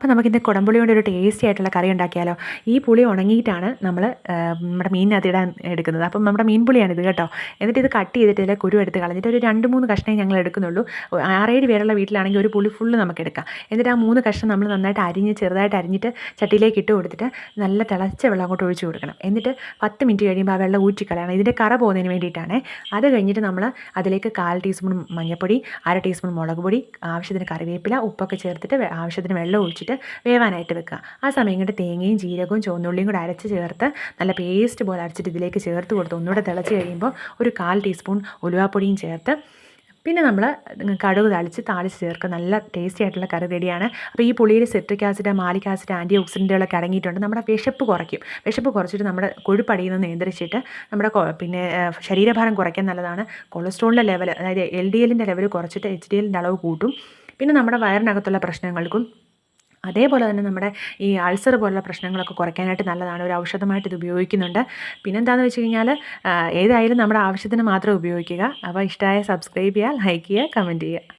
അപ്പോൾ നമുക്കിന്ന് കുടംപുളി കൊണ്ട് ഒരു ടേസ്റ്റി ആയിട്ടുള്ള കറി ഉണ്ടാക്കിയാലോ? ഈ പുളി ഉണങ്ങിയിട്ടാണ് നമ്മൾ നമ്മുടെ മീനിനകത്ത് ഇടാൻ എടുക്കുന്നത്. അപ്പം നമ്മുടെ മീൻ പുളിയാണിത് കേട്ടോ. എന്നിട്ട് ഇത് കട്ട് ചെയ്തിട്ട് ഇതിലെ കുരു എടുത്ത് കളഞ്ഞിട്ട് ഒരു രണ്ട് മൂന്ന് കഷ്ണേ ഞങ്ങൾ എടുക്കുന്നുള്ളൂ. ആറേഴ് പേരുള്ള വീട്ടിലാണെങ്കിൽ ഒരു പുളി ഫുള്ള് നമുക്ക് എടുക്കാം. എന്നിട്ട് ആ മൂന്ന് കഷ്ണം നമ്മൾ നന്നായിട്ട് അരിഞ്ഞ് ചെറുതായിട്ട് അരിഞ്ഞിട്ട് ചട്ടിയിലേക്ക് ഇട്ട് കൊടുത്തിട്ട് നല്ല തിളച്ച വെള്ളം അങ്ങോട്ട് ഒഴിച്ചു കൊടുക്കണം. എന്നിട്ട് പത്ത് മിനിറ്റ് കഴിയുമ്പോൾ ആ വെള്ളം ഊറ്റിക്കളയണം. ഇതിന്റെ കറ പോകുന്നതിന് വേണ്ടിയിട്ടാണ്. അത് കഴിഞ്ഞിട്ട് നമ്മൾ അതിലേക്ക് കാൽ ടീസ്പൂൺ മഞ്ഞൾപ്പൊടി അര ടീസ്പൂൺ മുളക് പൊടി ആവശ്യത്തിന് കറിവേപ്പില ഉപ്പൊക്കെ ചേർത്തിട്ട് ആവശ്യത്തിന് വെള്ളം ഒഴിച്ചിട്ട് വേവാനായിട്ട് വെക്കുക. ആ സമയം കൊണ്ട് തേങ്ങയും ജീരകവും ചുവന്നുള്ളിയും കൂടെ അരച്ച് ചേർത്ത് നല്ല പേസ്റ്റ് പോലെ അരച്ചിട്ട് ഇതിലേക്ക് ചേർത്ത് കൊടുത്ത് ഒന്നുകൂടെ തിളച്ച് കഴിയുമ്പോൾ ഒരു കാൽ ടീസ്പൂൺ ഉലുവാപ്പൊടിയും ചേർത്ത് പിന്നെ നമ്മൾ കടുക് തളിച്ച് താളിച്ച് ചേർക്കുക. നല്ല ടേസ്റ്റി ആയിട്ടുള്ള കറി റെഡിയാണ്. അപ്പോൾ ഈ പുളിയിൽ citric acid malic acid anti ഓക്സിഡന്റുകളൊക്കെ അടങ്ങിയിട്ടുണ്ട്. നമ്മുടെ വിശപ്പ് കുറയ്ക്കും. വിശപ്പ് കുറച്ചിട്ട് നമ്മുടെ കൊഴുപ്പടിയിൽ നിന്ന് നിയന്ത്രിച്ചിട്ട് നമ്മുടെ പിന്നെ ശരീരഭാരം കുറയ്ക്കാൻ നല്ലതാണ്. കൊളസ്ട്രോളിന്റെ ലെവൽ അതായത് എൽ ഡി എല്ലിന്റെ ലെവൽ കുറച്ചിട്ട് എച്ച് ഡി എല്ലിന്റെ അളവ് കൂട്ടും. പിന്നെ നമ്മുടെ വയറിനകത്തുള്ള പ്രശ്നങ്ങൾക്കും അതേപോലെ തന്നെ നമ്മുടെ ഈ അൾസർ പോലുള്ള പ്രശ്നങ്ങളൊക്കെ കുറയ്ക്കാനായിട്ട് നല്ലതാണ്. ഒരു ഔഷധമായിട്ട് ഇത് ഉപയോഗിക്കുന്നുണ്ട്. പിന്നെന്താണെന്ന് വെച്ച് കഴിഞ്ഞാൽ ഏതായാലും നമ്മുടെ ആവശ്യത്തിന് മാത്രം ഉപയോഗിക്കുക. അപ്പോൾ ഇഷ്ടമായ സബ്സ്ക്രൈബ് ചെയ്യുക ലൈക്ക് ചെയ്യുക കമന്റ് ചെയ്യുക.